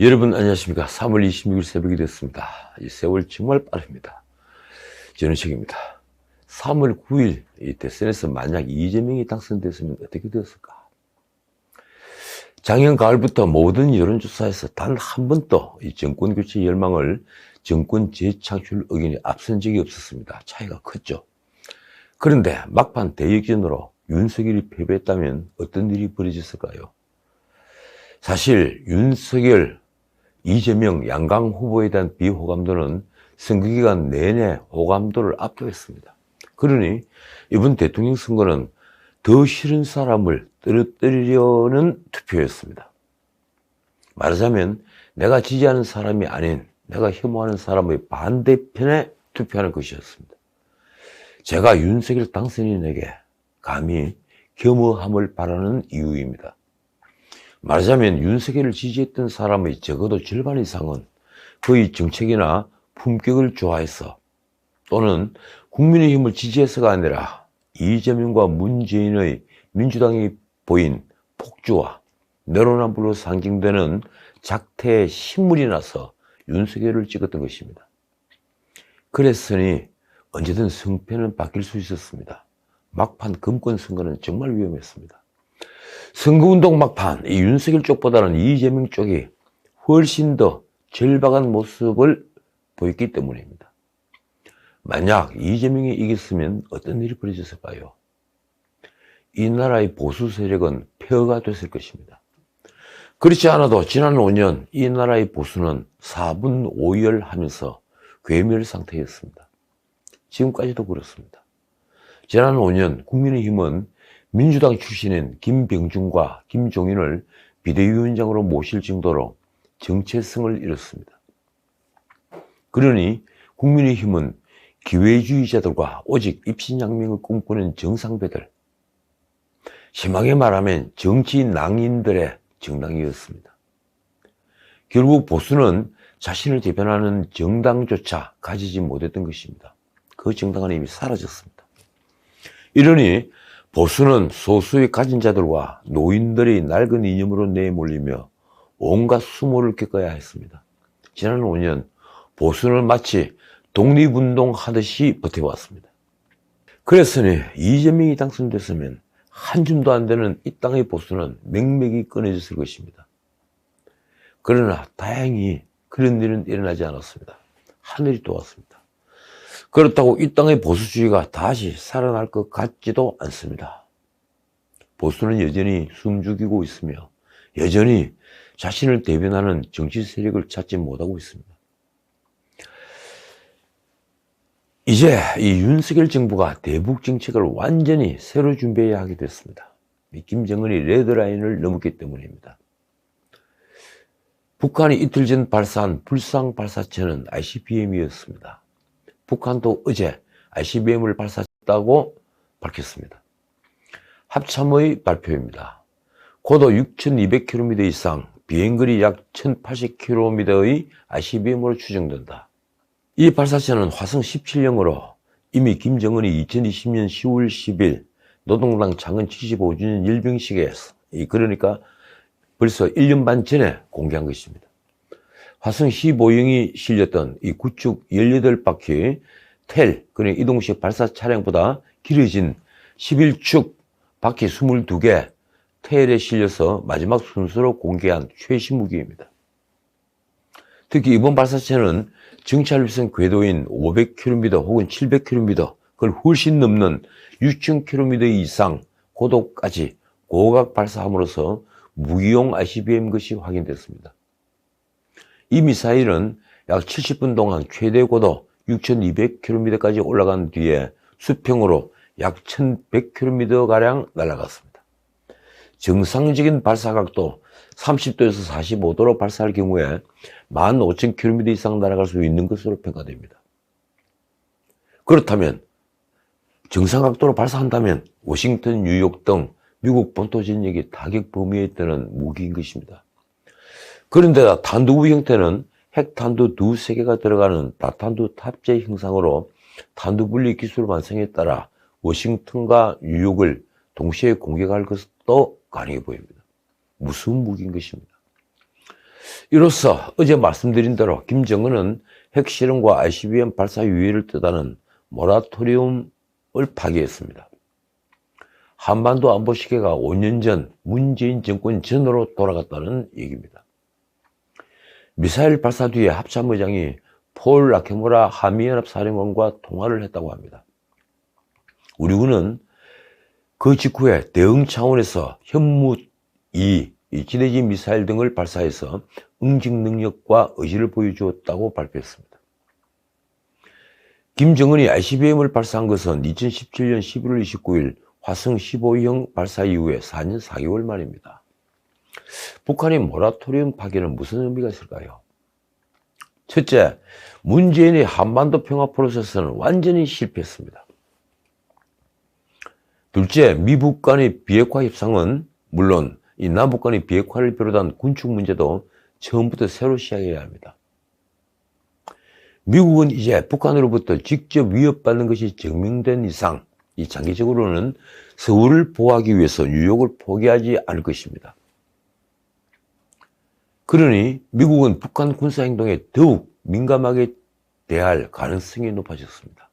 여러분 안녕하십니까? 3월 26일 새벽이 됐습니다. 이 세월 정말 빠릅니다. 저는 책입니다. 3월 9일 이 대선에서 만약 이재명이 당선됐으면 어떻게 되었을까? 작년 가을부터 모든 여론조사에서 단 한 번도 이 정권 교체 열망을 정권 재창출 의견이 앞선 적이 없었습니다. 차이가 컸죠. 그런데 막판 대역전으로 윤석열이 패배했다면 어떤 일이 벌어졌을까요? 사실 윤석열 이재명 양강 후보에 대한 비호감도는 선거기간 내내 호감도를 압도했습니다. 그러니 이번 대통령 선거는 더 싫은 사람을 떨어뜨리려는 투표였습니다. 말하자면 내가 지지하는 사람이 아닌 내가 혐오하는 사람의 반대편에 투표하는 것이었습니다. 제가 윤석열 당선인에게 감히 겸허함을 바라는 이유입니다. 말하자면 윤석열을 지지했던 사람의 적어도 절반 이상은 그의 정책이나 품격을 좋아해서 또는 국민의힘을 지지해서가 아니라 이재명과 문재인의 민주당이 보인 폭주와 내로남불로 상징되는 작태에 신물이 나서 윤석열을 찍었던 것입니다. 그랬으니 언제든 성패는 바뀔 수 있었습니다. 막판 금권 선거는 정말 위험했습니다. 선거운동 막판 이 윤석열 쪽보다는 이재명 쪽이 훨씬 더 절박한 모습을 보였기 때문입니다. 만약 이재명이 이겼으면 어떤 일이 벌어졌을까요? 이 나라의 보수 세력은 폐허가 됐을 것입니다. 그렇지 않아도 지난 5년 이 나라의 보수는 4분 5열 하면서 괴멸 상태였습니다. 지금까지도 그렇습니다. 지난 5년 국민의힘은 민주당 출신인 김병준과 김종인을 비대위원장으로 모실 정도로 정체성을 잃었습니다. 그러니 국민의힘은 기회주의자들과 오직 입신양명을 꿈꾸는 정상배들, 심하게 말하면 정치 낭인들의 정당이었습니다. 결국 보수는 자신을 대변하는 정당조차 가지지 못했던 것입니다. 그 정당은 이미 사라졌습니다. 이러니 보수는 소수의 가진 자들과 노인들의 낡은 이념으로 내몰리며 온갖 수모를 겪어야 했습니다. 지난 5년 보수는 마치 독립운동 하듯이 버텨왔습니다. 그랬으니 이재명이 당선됐으면 한 줌도 안 되는 이 땅의 보수는 맹맥이 끊어졌을 것입니다. 그러나 다행히 그런 일은 일어나지 않았습니다. 하늘이 도왔습니다. 그렇다고 이 땅의 보수주의가 다시 살아날 것 같지도 않습니다. 보수는 여전히 숨죽이고 있으며 여전히 자신을 대변하는 정치 세력을 찾지 못하고 있습니다. 이제 이 윤석열 정부가 대북 정책을 완전히 새로 준비해야 하게 됐습니다. 김정은이 레드라인을 넘었기 때문입니다. 북한이 이틀 전 발사한 불상 발사체는 ICBM이었습니다. 북한도 어제 ICBM을 발사했다고 밝혔습니다. 합참의 발표입니다. 고도 6,200km 이상, 비행거리 약 1,080km의 ICBM으로 추정된다. 이 발사체는 화성 17형으로 이미 김정은이 2020년 10월 10일 노동당 창건 75주년 일병식에서 그러니까 벌써 1년 반 전에 공개한 것입니다. 화성 15형이 실렸던 이 구축 18바퀴 텔, 그러니까 이동식 발사 차량보다 길어진 11축 바퀴 22개 텔에 실려서 마지막 순서로 공개한 최신 무기입니다. 특히 이번 발사체는 정찰위성 궤도인 500km 혹은 700km, 그걸 훨씬 넘는 6,000km 이상 고도까지 고각 발사함으로써 무기용 ICBM 것이 확인됐습니다. 이 미사일은 약 70분 동안 최대 고도 6,200km까지 올라간 뒤에 수평으로 약 1,100km가량 날아갔습니다. 정상적인 발사각도 30도에서 45도로 발사할 경우에 15,000km 이상 날아갈 수 있는 것으로 평가됩니다. 그렇다면 정상각도로 발사한다면 워싱턴, 뉴욕 등 미국 본토 전역이 타격 범위에 드는 무기인 것입니다. 그런데 탄두부 형태는 핵탄두 두 세 개가 들어가는 다탄두 탑재 형상으로 탄두 분리 기술 완성에 따라 워싱턴과 뉴욕을 동시에 공격할 것도 가능해 보입니다. 무슨 무기인 것입니다. 이로써 어제 말씀드린 대로 김정은은 핵실험과 ICBM 발사 유예를 뜻하는 모라토리움을 파기했습니다. 한반도 안보 시계가 5년 전 문재인 정권 전으로 돌아갔다는 얘기입니다. 미사일 발사 뒤에 합참의장이 폴 라케모라 한미연합 사령관과 통화를 했다고 합니다. 우리 군은 그 직후에 대응 차원에서 현무 2, 지대지 미사일 등을 발사해서 응징 능력과 의지를 보여주었다고 발표했습니다. 김정은이 ICBM을 발사한 것은 2017년 11월 29일 화성 15형 발사 이후에 4년 4개월 만입니다. 북한이 모라토리움 파기는 무슨 의미가 있을까요? 첫째, 문재인의 한반도 평화 프로세스는 완전히 실패했습니다. 둘째, 미북 간의 비핵화 협상은 물론 이 남북 간의 비핵화를 비롯한 군축 문제도 처음부터 새로 시작해야 합니다. 미국은 이제 북한으로부터 직접 위협받는 것이 증명된 이상 이 장기적으로는 서울을 보호하기 위해서 뉴욕을 포기하지 않을 것입니다. 그러니 미국은 북한 군사 행동에 더욱 민감하게 대할 가능성이 높아졌습니다.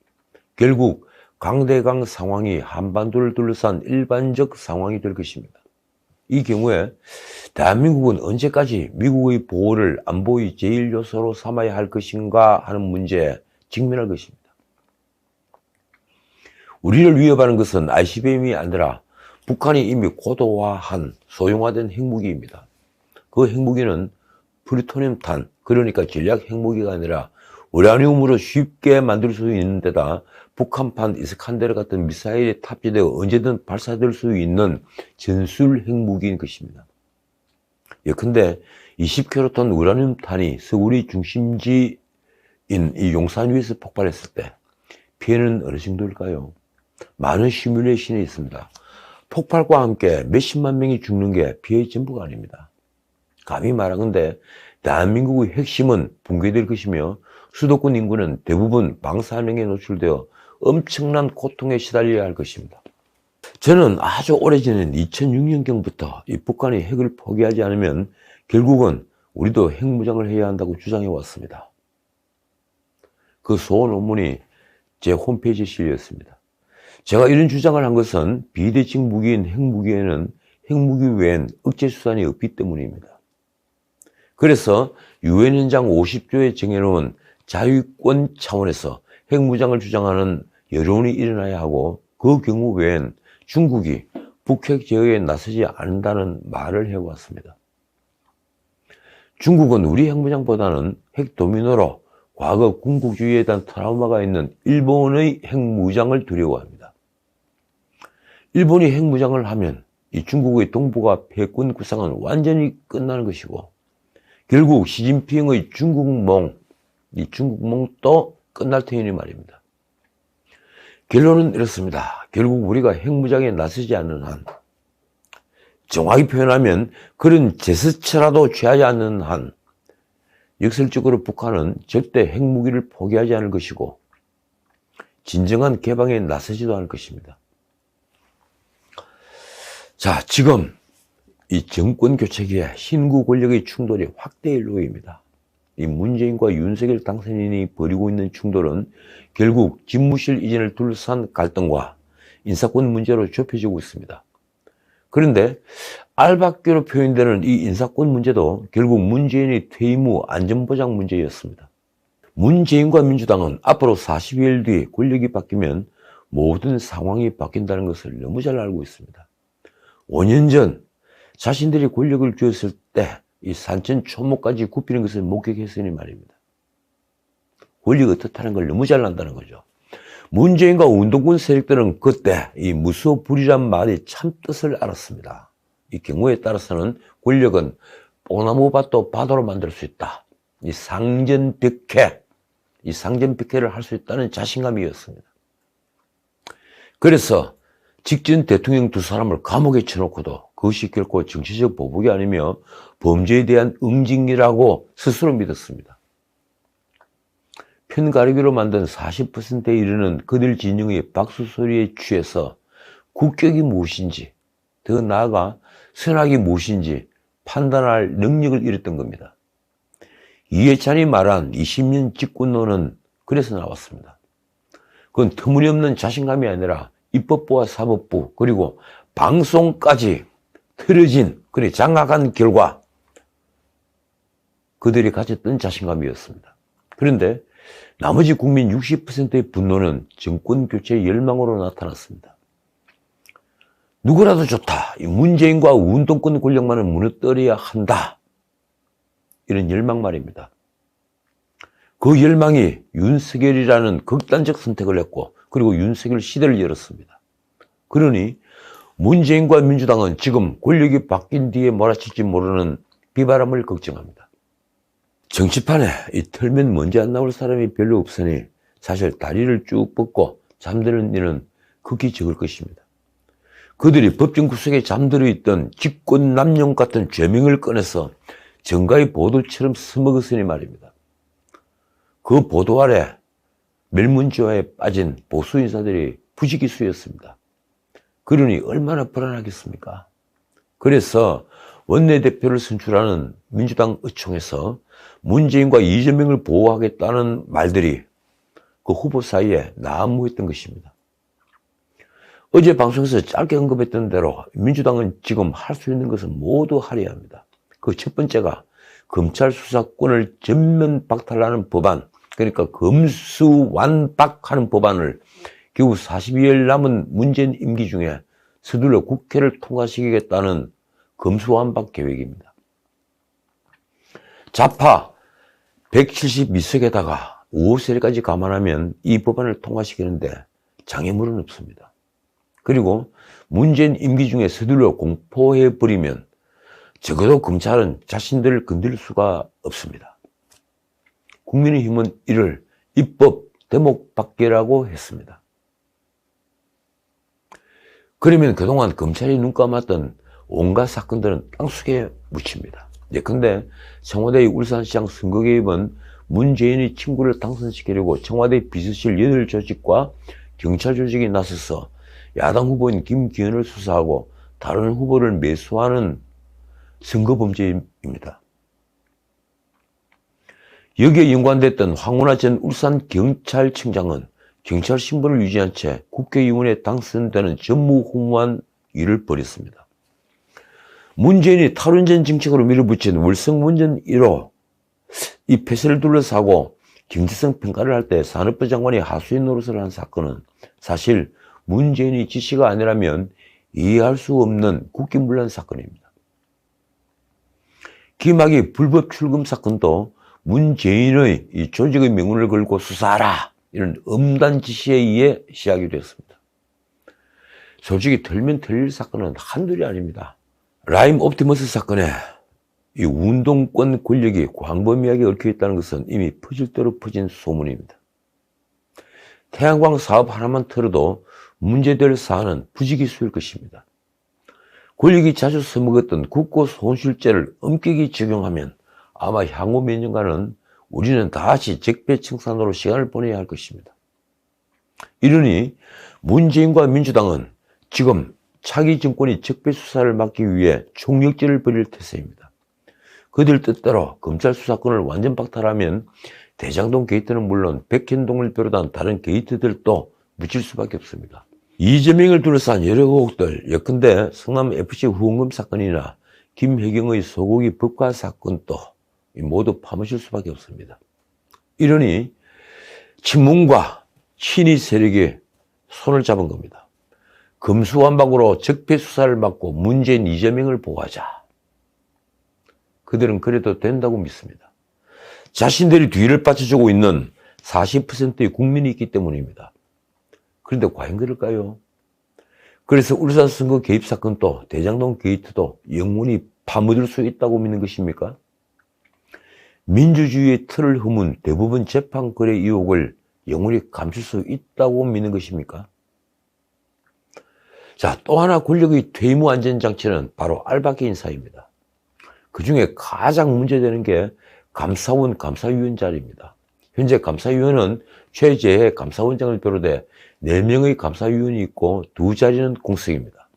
결국 강대강 상황이 한반도를 둘러싼 일반적 상황이 될 것입니다. 이 경우에 대한민국은 언제까지 미국의 보호를 안보의 제일 요소로 삼아야 할 것인가 하는 문제에 직면할 것입니다. 우리를 위협하는 것은 ICBM이 아니라 북한이 이미 고도화한 소형화된 핵무기입니다. 그 핵무기는 플루토늄탄, 그러니까 전략 핵무기가 아니라 우라늄으로 쉽게 만들 수 있는 데다 북한판 이스칸데르 같은 미사일에 탑재되어 언제든 발사될 수 있는 전술 핵무기인 것입니다. 예컨대 20킬로톤 우라늄탄이 서울이 중심지인 이 용산 위에서 폭발했을 때 피해는 어느 정도일까요? 많은 시뮬레이션이 있습니다. 폭발과 함께 몇십만 명이 죽는 게 피해의 전부가 아닙니다. 감히 말하건대 대한민국의 핵심은 붕괴될 것이며 수도권 인구는 대부분 방사능에 노출되어 엄청난 고통에 시달려야 할 것입니다. 저는 아주 오래전인 2006년경부터 이 북한이 핵을 포기하지 않으면 결국은 우리도 핵무장을 해야 한다고 주장해 왔습니다. 그 소원 논문이 제 홈페이지에 실렸습니다. 제가 이런 주장을 한 것은 비대칭 무기인 핵무기에는 핵무기 외엔 억제 수단이 없기 때문입니다. 그래서 유엔 현장 50조에 정해놓은 자유권 차원에서 핵무장을 주장하는 여론이 일어나야 하고 그 경우 외엔 중국이 북핵 제어에 나서지 않는다는 말을 해왔습니다. 중국은 우리 핵무장보다는 핵 도미노로 과거 군국주의에 대한 트라우마가 있는 일본의 핵무장을 두려워합니다. 일본이 핵무장을 하면 이 중국의 동북아 패권 구상은 완전히 끝나는 것이고 결국 시진핑의 중국몽, 이 중국몽도 끝날 테니 말입니다. 결론은 이렇습니다. 결국 우리가 핵무장에 나서지 않는 한, 정확히 표현하면 그런 제스처라도 취하지 않는 한, 역설적으로 북한은 절대 핵무기를 포기하지 않을 것이고, 진정한 개방에 나서지도 않을 것입니다. 자, 지금 이 정권 교체기에 신구 권력의 충돌이 확대 일 로입니다. 이 문재인과 윤석열 당선인이 벌이고 있는 충돌은 결국 집무실 이전을 둘러싼 갈등과 인사권 문제로 좁혀지고 있습니다. 그런데 알박교로 표현되는 이 인사권 문제도 결국 문재인의 퇴임 후 안전보장 문제였습니다. 문재인과 민주당은 앞으로 40일 뒤 권력이 바뀌면 모든 상황이 바뀐다는 것을 너무 잘 알고 있습니다. 5년 전 자신들이 권력을 쥐었을 때 이 산천 초목까지 굽히는 것을 목격했으니 말입니다. 권력이 어떻다는 걸 너무 잘 안다는 거죠. 문재인과 운동권 세력들은 그때 이 무소불이란 말이 참 뜻을 알았습니다. 이 경우에 따라서는 권력은 뽕나무밭도 바다로 만들 수 있다. 이 상전벽해, 이 상전벽해를 할 수 있다는 자신감이었습니다. 그래서 직전 대통령 두 사람을 감옥에 쳐놓고도 그것이 결코 정치적 보복이 아니며 범죄에 대한 응징이라고 스스로 믿었습니다. 편가르기로 만든 40%에 이르는 그들 진영의 박수 소리에 취해서 국격이 무엇인지, 더 나아가 선악이 무엇인지 판단할 능력을 잃었던 겁니다. 이해찬이 말한 20년 직권론은 그래서 나왔습니다. 그건 터무니없는 자신감이 아니라 입법부와 사법부 그리고 방송까지 틀어진 그래 장악한 결과 그들이 가졌던 자신감이었습니다. 그런데 나머지 국민 60%의 분노는 정권 교체 열망으로 나타났습니다. 누구라도 좋다. 문재인과 운동권 권력만을 무너뜨려야 한다. 이런 열망 말입니다. 그 열망이 윤석열이라는 극단적 선택을 했고 그리고 윤석열 시대를 열었습니다. 그러니 문재인과 민주당은 지금 권력이 바뀐 뒤에 몰아칠지 모르는 비바람을 걱정합니다. 정치판에 이 털면 먼지 안 나올 사람이 별로 없으니 사실 다리를 쭉 뻗고 잠드는 일은 극히 적을 것입니다. 그들이 법정 구석에 잠들어 있던 직권 남용 같은 죄명을 꺼내서 정가의 보도처럼 써먹었으니 말입니다. 그 보도 아래 멸문지화에 빠진 보수 인사들이 부지기수였습니다. 그러니 얼마나 불안하겠습니까? 그래서 원내대표를 선출하는 민주당 의총에서 문재인과 이재명을 보호하겠다는 말들이 그 후보 사이에 난무했던 것입니다. 어제 방송에서 짧게 언급했던 대로 민주당은 지금 할 수 있는 것은 모두 하려 합니다. 그 첫 번째가 검찰 수사권을 전면 박탈하는 법안, 그러니까 검수완박하는 법안을 겨우 42일 남은 문재인 임기 중에 서둘러 국회를 통과시키겠다는 검수완박 계획입니다. 좌파 172석에다가 5세까지 감안하면 이 법안을 통과시키는데 장애물은 없습니다. 그리고 문재인 임기 중에 서둘러 공포해버리면 적어도 검찰은 자신들을 건들 수가 없습니다. 국민의힘은 이를 입법 대목 밖이라고 했습니다. 그러면 그동안 검찰이 눈 감았던 온갖 사건들은 땅속에 묻힙니다. 예컨대 청와대의 울산시장 선거 개입은 문재인의 친구를 당선시키려고 청와대 비서실 8조직과 경찰 조직이 나서서 야당 후보인 김기현을 수사하고 다른 후보를 매수하는 선거 범죄입니다. 여기에 연관됐던 황운하 전 울산 경찰청장은 경찰 신분을 유지한 채 국회의원에 당선되는 전무후무한 일을 벌였습니다. 문재인이 탈원전 정책으로 밀어붙인 월성문전 1호 이 폐쇄를 둘러싸고 경제성 평가를 할 때 산업부 장관이 하수인 노릇을 한 사건은 사실 문재인이 지시가 아니라면 이해할 수 없는 국기문란 사건입니다. 김학의 불법 출금 사건도 문재인의 이 조직의 명운을 걸고 수사하라 이런 엄단 지시에 의해 시작이 됐습니다. 솔직히 털면 털릴 사건은 한둘이 아닙니다. 라임 옵티머스 사건에 이 운동권 권력이 광범위하게 얽혀 있다는 것은 이미 퍼질 대로 퍼진 소문입니다. 태양광 사업 하나만 틀어도 문제될 사안은 부지기수일 것입니다. 권력이 자주 써먹었던 국고 손실죄를 엄격히 적용하면 아마 향후 몇 년간은 우리는 다시 적폐청산으로 시간을 보내야 할 것입니다. 이러니 문재인과 민주당은 지금 차기 정권이 적폐 수사를 막기 위해 총력질을 벌일 태세입니다. 그들 뜻대로 검찰 수사권을 완전 박탈하면 대장동 게이트는 물론 백현동을 비롯한 다른 게이트들도 묻힐 수밖에 없습니다. 이재명을 둘러싼 여러 의혹들, 예컨대 성남FC 후원금 사건이나 김혜경의 소고기 법과 사건도 모두 파묻힐 수밖에 없습니다. 이러니 친문과 친위 세력이 손을 잡은 겁니다. 금수완박으로 적폐 수사를 막고 문재인 이재명을 보호하자. 그들은 그래도 된다고 믿습니다. 자신들이 뒤를 받쳐주고 있는 40%의 국민이 있기 때문입니다. 그런데 과연 그럴까요? 그래서 울산 선거 개입 사건도 대장동 게이트도 영원히 파묻을 수 있다고 믿는 것입니까? 민주주의의 틀을 흠은 대부분 재판 거래 의혹을 영원히 감출 수 있다고 믿는 것입니까? 자, 또 하나 권력의 퇴무 안전장치는 바로 알바계 인사입니다. 그 중에 가장 문제되는 게 감사원 감사위원 자리입니다. 현재 감사위원은 최재해 감사원장을 비롯해 4명의 감사위원이 있고 두 자리는 공석입니다.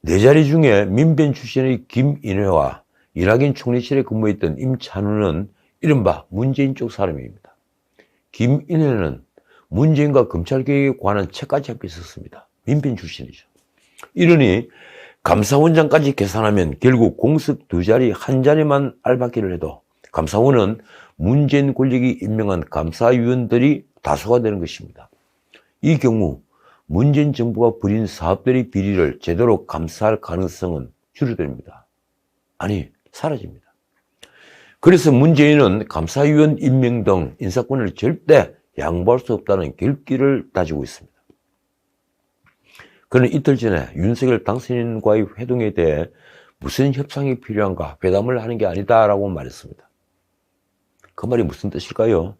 네 자리 중에 민변 출신의 김인회와 이낙연 총리실에 근무했던 임찬우는 이른바 문재인 쪽 사람입니다. 김인혜는 문재인과 검찰개혁에 관한 책까지 함께 썼습니다. 민변 출신이죠. 이러니 감사원장까지 계산하면 결국 공석 두 자리 한 자리만 알받기를 해도 감사원은 문재인 권력이 임명한 감사위원들이 다수가 되는 것입니다. 이 경우 문재인 정부가 벌인 사업들의 비리를 제대로 감사할 가능성은 줄어듭니다. 아니, 사라집니다. 그래서 문재인은 감사위원 임명 등 인사권을 절대 양보할 수 없다는 결기를 다지고 있습니다. 그는 이틀 전에 윤석열 당선인과의 회동에 대해 무슨 협상이 필요한가 회담을 하는 게 아니다라고 말했습니다. 그 말이 무슨 뜻일까요?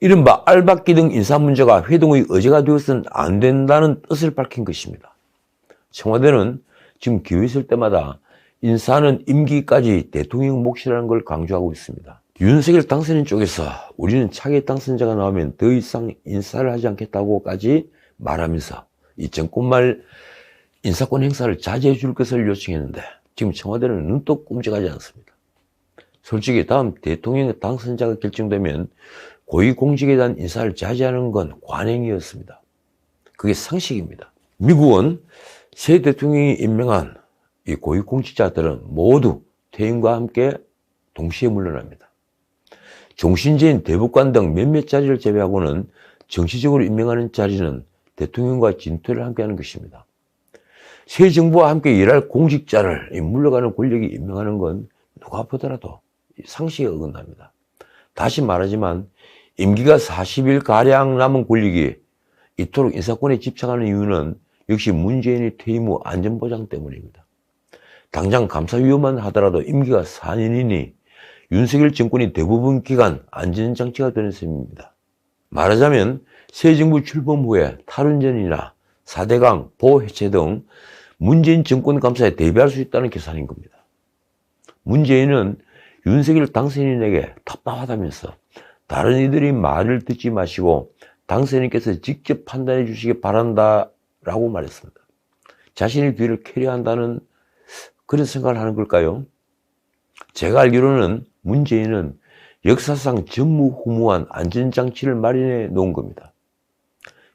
이른바 알박기 등 인사 문제가 회동의 의제가 되어서는 안 된다는 뜻을 밝힌 것입니다. 청와대는 지금 기회 있을 때마다 인사는 임기까지 대통령 몫이라는 걸 강조하고 있습니다. 윤석열 당선인 쪽에서 우리는 차기 당선자가 나오면 더 이상 인사를 하지 않겠다고까지 말하면서 이 정권 말 인사권 행사를 자제해 줄 것을 요청했는데 지금 청와대는 눈도 꼼짝하지 않습니다. 솔직히 다음 대통령 당선자가 결정되면 고위공직에 대한 인사를 자제하는 건 관행이었습니다. 그게 상식입니다. 미국은 새 대통령이 임명한 이 고위공직자들은 모두 퇴임과 함께 동시에 물러납니다. 종신제인 대법관 등 몇몇 자리를 제외하고는 정치적으로 임명하는 자리는 대통령과 진퇴를 함께 하는 것입니다. 새 정부와 함께 일할 공직자를 물러가는 권력이 임명하는 건 누가 보더라도 상식에 어긋납니다. 다시 말하지만 임기가 40일가량 남은 권력이 이토록 인사권에 집착하는 이유는 역시 문재인의 퇴임 후 안전보장 때문입니다. 당장 감사위원만 하더라도 임기가 4년이니 윤석열 정권이 대부분 기간 안전장치가 되는 셈입니다. 말하자면 새 정부 출범 후에 탈원전이나 4대강 보호 해체 등 문재인 정권 감사에 대비할 수 있다는 계산인 겁니다. 문재인은 윤석열 당선인에게 답답하다면서 다른 이들이 말을 듣지 마시고 당선인께서 직접 판단해 주시기 바란다라고 말했습니다. 자신의 뒤를 캐리한다는 그런 생각을 하는 걸까요? 제가 알기로는 문재인은 역사상 전무후무한 안전장치를 마련해 놓은 겁니다.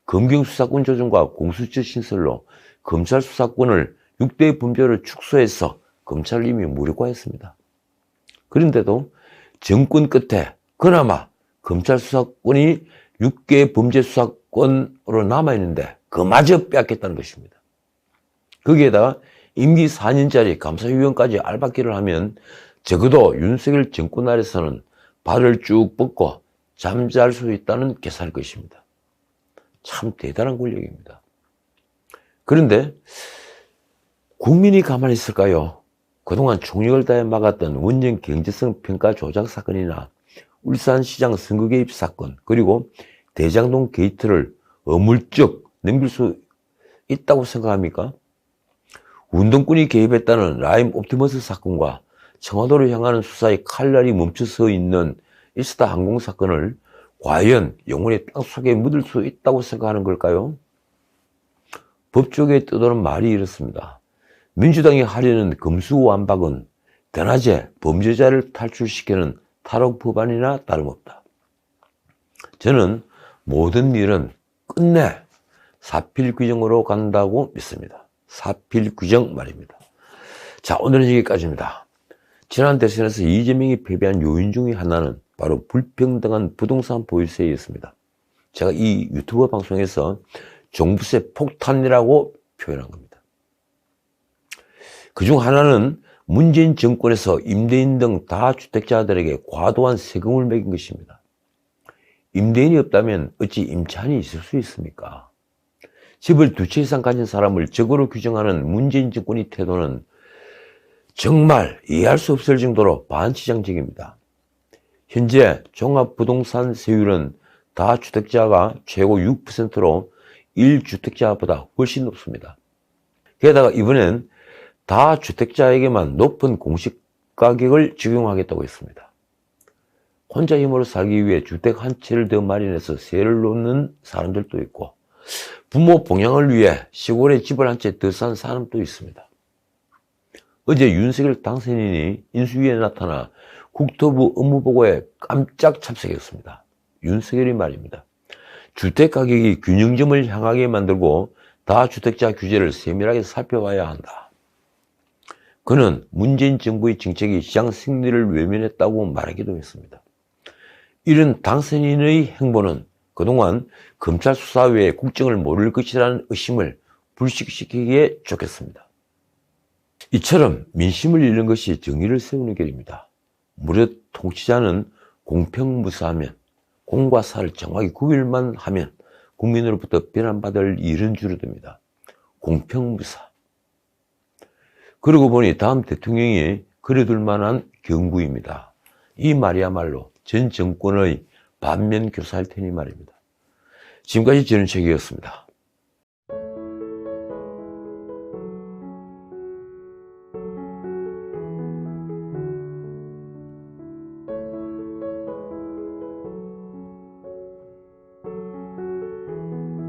검경 수사권 조정과 공수처 신설로 검찰 수사권을 6대 분별을 축소해서 검찰을 이미 무력화했습니다. 그런데도 정권 끝에 그나마 검찰 수사권이 6개 범죄 수사권으로 남아있는데 그마저 빼앗겠다는 것입니다. 거기에다가 임기 4년짜리 감사위원까지 알받기를 하면 적어도 윤석열 정권 아래서는 발을 쭉 뻗고 잠잘 수 있다는 계산일 것입니다. 참 대단한 권력입니다. 그런데 국민이 가만히 있을까요? 그동안 총력을 다해 막았던 원전 경제성 평가 조작 사건이나 울산시장 선거 개입 사건 그리고 대장동 게이트를 어물쩍 넘길 수 있다고 생각합니까? 운동꾼이 개입했다는 라임 옵티머스 사건과 청와도로 향하는 수사의 칼날이 멈춰 서 있는 이스타 항공 사건을 과연 영원히 땅속에 묻을 수 있다고 생각하는 걸까요? 법조계에 떠도는 말이 이렇습니다. 민주당이 하려는 금수완박은 대낮에 범죄자를 탈출시키는 탈옥 법안이나 다름없다. 저는 모든 일은 끝내 사필 규정으로 간다고 믿습니다. 사필 규정 말입니다. 자, 오늘은 여기까지입니다. 지난 대선에서 이재명이 패배한 요인 중의 하나는 바로 불평등한 부동산 보유세였습니다. 제가 이 유튜브 방송에서 종부세 폭탄이라고 표현한 겁니다. 그 중 하나는 문재인 정권에서 임대인 등 다주택자들에게 과도한 세금을 매긴 것입니다. 임대인이 없다면 어찌 임차인이 있을 수 있습니까? 집을 두 채 이상 가진 사람을 적으로 규정하는 문재인 정권의 태도는 정말 이해할 수 없을 정도로 반치장적입니다. 현재 종합부동산 세율은 다주택자가 최고 6%로 1주택자보다 훨씬 높습니다. 게다가 이번엔 다주택자에게만 높은 공시가격을 적용하겠다고 했습니다. 혼자 힘으로 살기 위해 주택 한 채를 더 마련해서 세를 놓는 사람들도 있고 부모 봉양을 위해 시골에 집을 한 채 더 산 사람도 있습니다. 어제 윤석열 당선인이 인수위에 나타나 국토부 업무보고에 깜짝 참석했습니다. 윤석열이 말입니다. 주택가격이 균형점을 향하게 만들고 다주택자 규제를 세밀하게 살펴봐야 한다. 그는 문재인 정부의 정책이 시장 승리를 외면했다고 말하기도 했습니다. 이런 당선인의 행보는 그동안 검찰 수사 외에 국정을 모를 것이라는 의심을 불식시키기에 좋겠습니다. 이처럼 민심을 잃는 것이 정의를 세우는 길입니다. 무려 통치자는 공평무사하면 공과 사를 정확히 구별만 하면 국민으로부터 비난받을 일은 줄어듭니다. 공평무사. 그러고 보니 다음 대통령이 그려둘 만한 경구입니다. 이 말이야말로 전 정권의 반면 교사할 테니 말입니다. 지금까지 저는 책이었습니다.